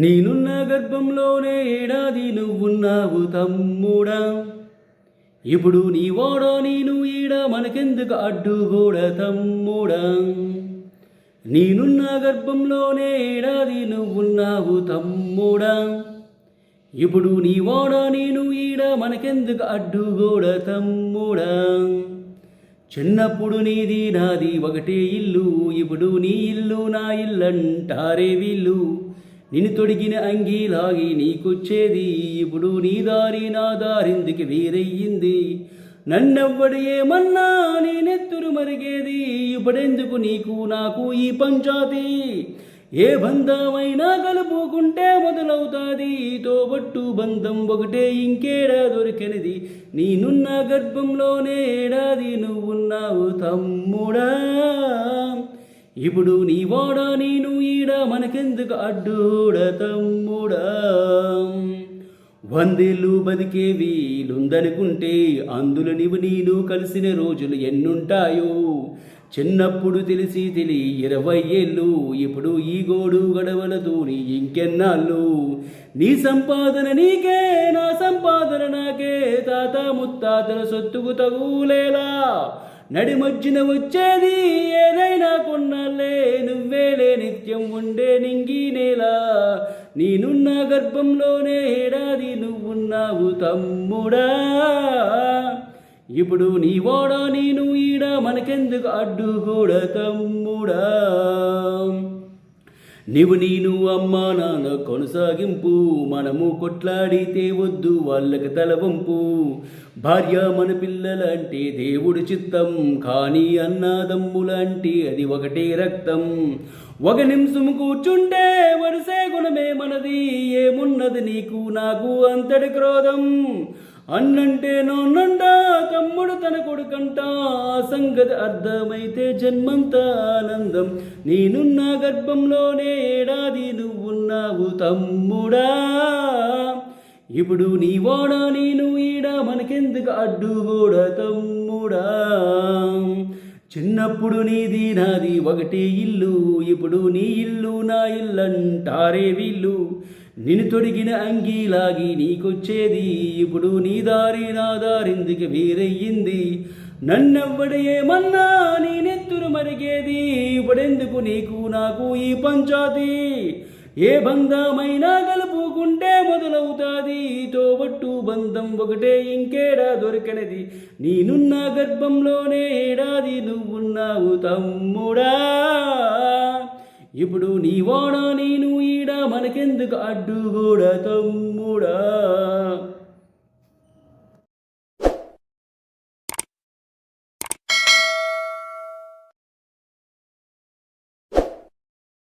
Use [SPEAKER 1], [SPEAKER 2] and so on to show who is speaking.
[SPEAKER 1] నేనున్న గర్భంలోనే ఏడాది నువ్వున్నావు తమ్ముడా. ఇప్పుడు నీ వాడా నేను ఈడ మనకెందుకు అడ్డుగోడ తమ్ముడా. నేనున్న గర్భంలోనే ఏడాది నువ్వున్నావు తమ్ముడా. ఇప్పుడు నీ వాడా నేను ఈడ మనకెందుకు అడ్డుగోడ తమ్ముడా. చిన్నప్పుడు నీది నాది ఒకటే ఇల్లు ఇప్పుడు నీ ఇల్లు నా ఇల్లంటారే వీళ్ళు. నిన్ను తొడిగిన అంగీ లాగి నీకొచ్చేది ఇప్పుడు నీ దారి నా దారిందుకు వేరయ్యింది. నన్నెవ్వడు ఏమన్నా నేనెత్తురు మరిగేది. ఇప్పుడెందుకు నీకు నాకు ఈ పంచాతి? ఏ బంధమైనా కలుపుకుంటే మొదలవుతాది. తోబట్టు బంధం ఒకటే ఇంకేడా దొరికినది. నేనున్న గర్భంలోనే ఏడాది నువ్వున్నావు తమ్ముడా? ఇప్పుడు నీ వాడా నేను ఈడ మనకెందుకు అడ్డూడ తమ్ముడా వందేళ్ళు బతికే వీలుందనుకుంటే అందులో నీవు నేను కలిసిన రోజులు ఎన్నుంటాయో? చిన్నప్పుడు తెలిసి తెలి ఇరవై ఏళ్ళు ఇప్పుడు ఈ గోడు గడవలతోని ఇంకెన్నాళ్ళు? నీ సంపాదన నీకే నా సంపాదన నాకే తాత ముత్తాతల సొత్తుకు తగులేలా? నడి వచ్చేది ఏదైనా కొన్నాళ్ళే నువ్వేలే నిత్యం ఉండే నింగి నేలా. నేనున్న గర్భంలోనే ఏడాది నువ్వున్నావు తమ్ముడా. ఇప్పుడు నీ వాడా నేను ఈడ మనకెందుకు అడ్డు కూడా తమ్ముడా? నీవు నేను అమ్మా నాన్న కొనసాగింపు మనము కొట్లాడితే వద్దు వాళ్ళకి తలవంపు. భార్య మన పిల్లలంటే దేవుడి చిత్తం కానీ అన్నాదమ్ములంటే అది ఒకటే రక్తం. ఒక నిమిషం కూర్చుంటే వరుసే గుణమే మనది ఏమున్నది నీకు నాకు అంతటి క్రోధం. అన్నంటే నోన్నంట తమ్ముడు తన కొడుకంట. సంగతి అర్థమైతే జన్మంత ఆనందం. నేనున్న గర్భంలోనే ఏడాది నువ్వున్నావు తమ్ముడా. ఇప్పుడు నీ వాడా నేను ఈడ మనకెందుకు అడ్డుగోడ తమ్ముడా? చిన్నప్పుడు నీది నాది ఒకటే ఇల్లు. ఇప్పుడు నీ ఇల్లు నా ఇల్లంటారే వీళ్ళు. నిన్ను తొడిగిన అంగీలాగి నీకొచ్చేది. ఇప్పుడు నీ దారి నా దారిందుకు వేరయ్యింది. నన్నెవ్వడు ఏమన్నా నేనెత్తురు మరిగేది. ఇప్పుడెందుకు నీకు నాకు ఈ పంచాతి ఏ బంధమైనా కలుపుకుంటే మొదలవుతాది. తోబట్టు బంధం ఒకటే ఇంకేడా దొరికినది. నేనున్న గర్భంలోనే ఏడాది నువ్వున్నావు తమ్ముడా. ఇప్పుడు నీ వాడా నేను ఈడ మనకెందుకు అడ్డు కూడా తమ్ముడా